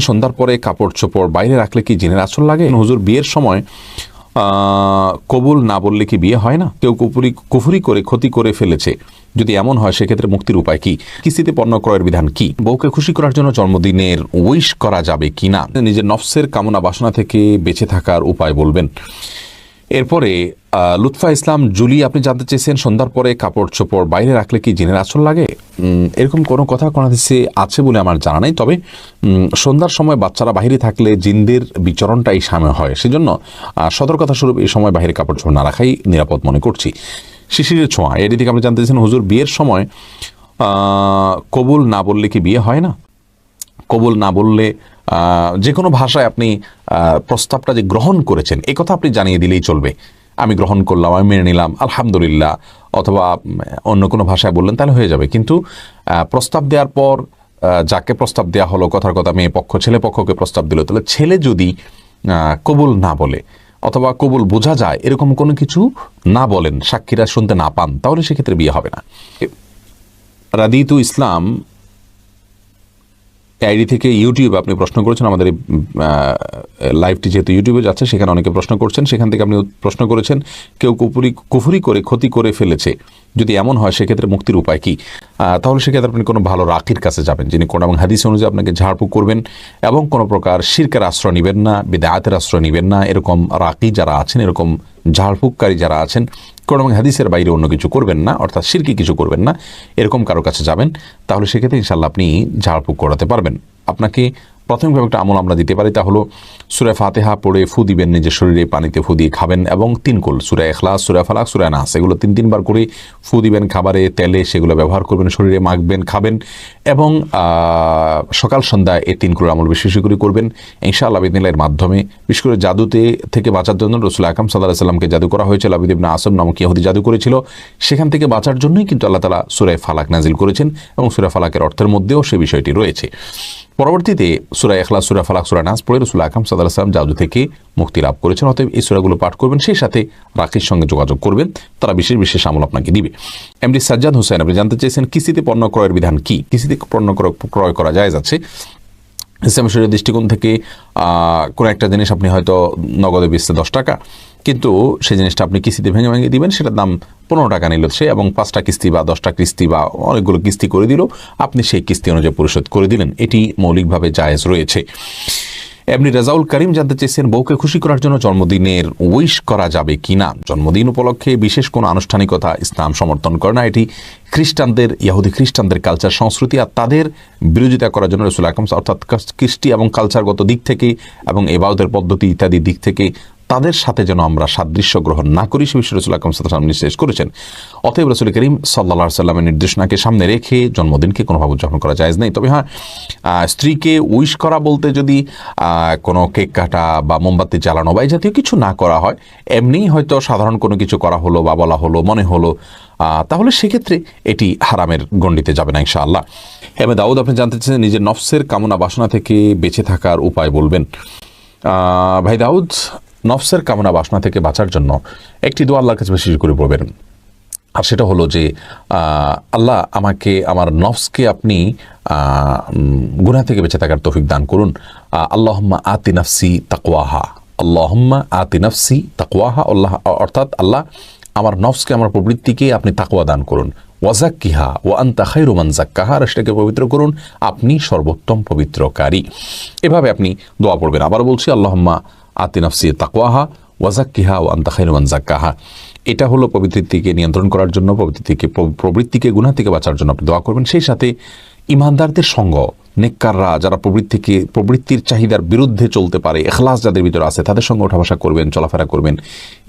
সন্ধ্যার পরে কাপড় চোপড় বাইরে রাখলে কি জিনের আসল লাগে? হুজুর, বিয়ের সময় কবুল না বললে কি বিয়ে হয় না? কেউ কুপুরি, কুফুরি করে, ক্ষতি করে ফেলেছে। যদি এমন হয়, সেক্ষেত্রে মুক্তির উপায় কি? কিস্তিতে পণ্য ক্রয়ের বিধান কি? বউকে খুশি করার জন্য জন্মদিনের উইশ করা যাবে কি না? নিজের নফসের কামনা বাসনা থেকে বেঁচে থাকার উপায় বলবেন। এরপরে লুৎফা ইসলাম, জুলি, আপনি জানতে চেয়েছেন সন্ধ্যার পরে কাপড় চোপড় বাইরে রাখলে কি জিনের আসল লাগে? এরকম কোনো কথা কোনো হাদিসে আছে বলে আমার জানা নেই, তবে সন্ধ্যার সময় বাচ্চারা বাইরে থাকলে জিনদের বিচরণটাই সামনে হয়। সেজন্য সতর্কতা স্বরূপ এই সময় বাইরে কাপড় চোপড় না রাখাই নিরাপদ মনে করছি। শিশিরের ছোঁয়া এর দিকে আপনি জানতে চেয়েছেন হুজুর, বিয়ের সময় কবুল না বললে কি বিয়ে হয় না? কবুল না বললে যে কোনো ভাষায় আপনি প্রস্তাবটা যে গ্রহণ করেছেন এই কথা আপনি জানিয়ে দিলেই চলবে। আমি গ্রহণ করলাম, আমি মেনে নিলাম, আলহামদুলিল্লাহ। অথবা অন্য কোনো ভাষায় বললেন, তাহলে হয়ে যাবে। কিন্তু প্রস্তাব দেওয়ার পর যাকে প্রস্তাব দেওয়া হলো, কথার কথা মেয়ে পক্ষ, ছেলে পক্ষকে প্রস্তাব দিল, তাহলে ছেলে যদি কবুল না বলে, অথবা কবুল বোঝা যায়, এরকম কোনো কিছু না বলেন, সাক্ষীরা শুনতে না পান, তাহলে সেক্ষেত্রে বিয়ে হবে না। রাদিতু ইসলাম আইডি থেকে ইউটিউব আপনি প্রশ্ন করেছেন, আমাদের এই লাইভটি যেহেতু ইউটিউবে যাচ্ছে, সেখানে অনেকে প্রশ্ন করছেন, সেখান থেকে আপনি প্রশ্ন করেছেন, কেউ কুপুরি, কুফুরি করে ক্ষতি করে ফেলেছে। যদি এমন হয়, সেক্ষেত্রে মুক্তির উপায় কি? তাহলে সেক্ষেত্রে আপনি কোনো ভালো রাকির কাছে যাবেন, যিনি কোন এবং হাদিস অনুযায়ী আপনাকে ঝাড়ফুঁক করবেন এবং কোনো প্রকার শিরকের আশ্রয় নেবেন না, বিদায়াতের আশ্রয় নেবেন না। এরকম রাকি যারা আছেন, এরকম ঝাড়ফুঁককারী যারা আছেন, কোনো এবং হাদিসের বাইরে অন্য কিছু করবেন না, অর্থাৎ সিরকি কিছু করবেন না, এরকম কারও কাছে যাবেন, তাহলে সেক্ষেত্রে ইনশাল্লাহ আপনি ঝাড়ফুঁক করাতে পারবেন। আপনাকে প্রাথমিকভাবে একটা আমল আমরা দিতে পারি, তা হলো সুরে ফাতেহা পড়ে ফু দিবেন নিজের শরীরে, পানিতে ফু দিয়ে খাবেন এবং তিন কুল, সুরে এখলাস সুরে ফালাক, সুরে নাস, এগুলো তিন তিনবার করে ফু দিবেন খাবারে, তেলে সেগুলো ব্যবহার করবেন, শরীরে মাখবেন, খাবেন এবং সকাল, সন্ধ্যায় এই তিন কুলের আমল বেশি বেশি করে করবেন। ইনশাআল্লাহ বিদিনের এর মাধ্যমে। বিশেষ করে জাদুতে থেকে বাঁচার জন্য রসুল আকাম সাল্লাহ সাল্লামকে জাদু করা হয়েছিল। আবিদিবনা আসম নামক ইহুদি জাদু করেছিল। সেখান থেকে বাঁচার জন্যই কিন্তু আল্লাহ তালা সুরায় ফালাক নাজিল করেছেন এবং সুরা ফালাকের অর্থের মধ্যেও সে বিষয়টি রয়েছে। পরবর্তীতে সুরা এখলা সুরা ফালাক, সুরা নাস পড়ে রসুল আকাম সাল্লাহ সাল্লাম জাদু থেকে মুক্তি লাভ করেছেন, অতএব এই সুরাগুলো পাঠ করবেন, সেই সাথে রাখির সঙ্গে যোগাযোগ করবেন, তারা বিশেষ বিশেষ আমল আপনাকে দিবে। এমডি সাজ্জাদ হোসেন, আপনি জানতে চেয়েছেন কিস্তিতে পণ্য ক্রয়ের বিধান কি? কিস্তিতে পণ্য ক্রয়- ক্রয় করা যায় যাচ্ছে ইসলাম শরীরের দৃষ্টিকোণ থেকে কোনো একটা জিনিস আপনি হয়তো নগদে বেচতে দশ টাকা কিন্তু সেই জিনিসটা আপনি কিস্তিতে ভেঙে ভেঙে দিবেন, সেটার দাম পনেরো টাকা নিল সে এবং পাঁচটা কিস্তি বা দশটা কিস্তি বা অনেকগুলো কিস্তি করে দিল, আপনি সেই কিস্তি অনুযায়ী পরিশোধ করে দিলেন। এটি মৌলিকভাবে জায়েজ রয়েছে। এমনি রেজাউল করিম জানতে চেয়েছেন, বউকে খুশি করার জন্য জন্মদিনের উইশ করা যাবে কি না জন্মদিন উপলক্ষে বিশেষ কোনো আনুষ্ঠানিকতা ইসলাম সমর্থন করে না। এটি খ্রিস্টানদের ইহুদি খ্রিস্টানদের কালচার সংস্কৃতি আর তাদের বিরোধিতা করার জন্য রসুল আকম অর্থাৎ কৃষ্টি এবং কালচারগত দিক থেকে এবং এবাউদের পদ্ধতি ইত্যাদি দিক থেকে তাদের সাথে যেন আমরা সাদৃশ্য গ্রহণ না করি, সে বিষয়ে রসুল আকরম সাল্লাম নির্দেশ করেছেন। অতএব রসুল করিম সাল্লা সাল্লামের নির্দেশনাকে সামনে রেখে জন্মদিনকে কোনোভাবে উদযাপন করা যায় নাই। তবে হ্যাঁ স্ত্রীকে উইশ করা বলতে যদি কোনো কেক কাটা বা মোমবাতি জ্বালানো বা এই জাতীয় কিছু না করা হয় এমনিই হয়তো সাধারণ কোনো কিছু করা হলো বা বলা হলো, মনে হলো তাহলে সেক্ষেত্রে এটি হারামের গণ্ডিতে যাবে না ইনশাআল্লাহ। এবার দাউদ, আপনি জানতে চাচ্ছেন নিজের নফসের কামনা বাসনা থেকে বেঁচে থাকার উপায় বলবেন। ভাই দাউদ নফসের কামনা বাসনা থেকে বাঁচার জন্য একটি দোয়া আল্লাহর কাছে বেশি করে পড়বেন। আর সেটা হলো যে আল্লাহ আমাকে, আমার নফসকে আপনি গুনা থেকে বেঁচে থাকার তৌফিক দান করুন। আল্লাহম্মা আতি নফসি তাকওয়াহা। আল্লাহম্মা আতি নফসি তাকওয়াহা। আল্লাহ, অর্থাৎ আল্লাহ আমার নফসকে, আমার প্রবৃত্তিকে আপনি তাকওয়া দান করুন। ওয়াজাক্কিহা ও আন্তা খাইরুমান জাক্কাহা সেটাকে পবিত্র করুন। আপনি সর্বোত্তম পবিত্রকারী। এভাবে আপনি দোয়া পড়বেন। আবার বলছি, আল্লাহম্মা আতি নফসি তাকওয়াহা ওয়াজাক্কিহা ও আন্তা খাইরুমান জাক্কাহা এটা হলো প্রবৃত্তিকে নিয়ন্ত্রণ করার জন্য, প্রবৃত্তিকে প্রবৃত্তিকে গুণা থেকে বাঁচার জন্য আপনি দোয়া করবেন। সেই সাথে ইমানদারদের সঙ্গ, নেককাররা যারা প্রবৃত্তিকে, প্রবৃত্তির চাহিদার বিরুদ্ধে চলতে পারে এখলাস যাদের ভিতরে আছে, তাদের সঙ্গে ওঠা বসা করবেন, চলাফেরা করবেন।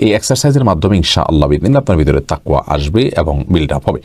এই এক্সারসাইজের মাধ্যমে ইনশা আল্লাহ আপনার ভিতরে তাকুয়া আসবে এবং বিল্ড আপ হবে।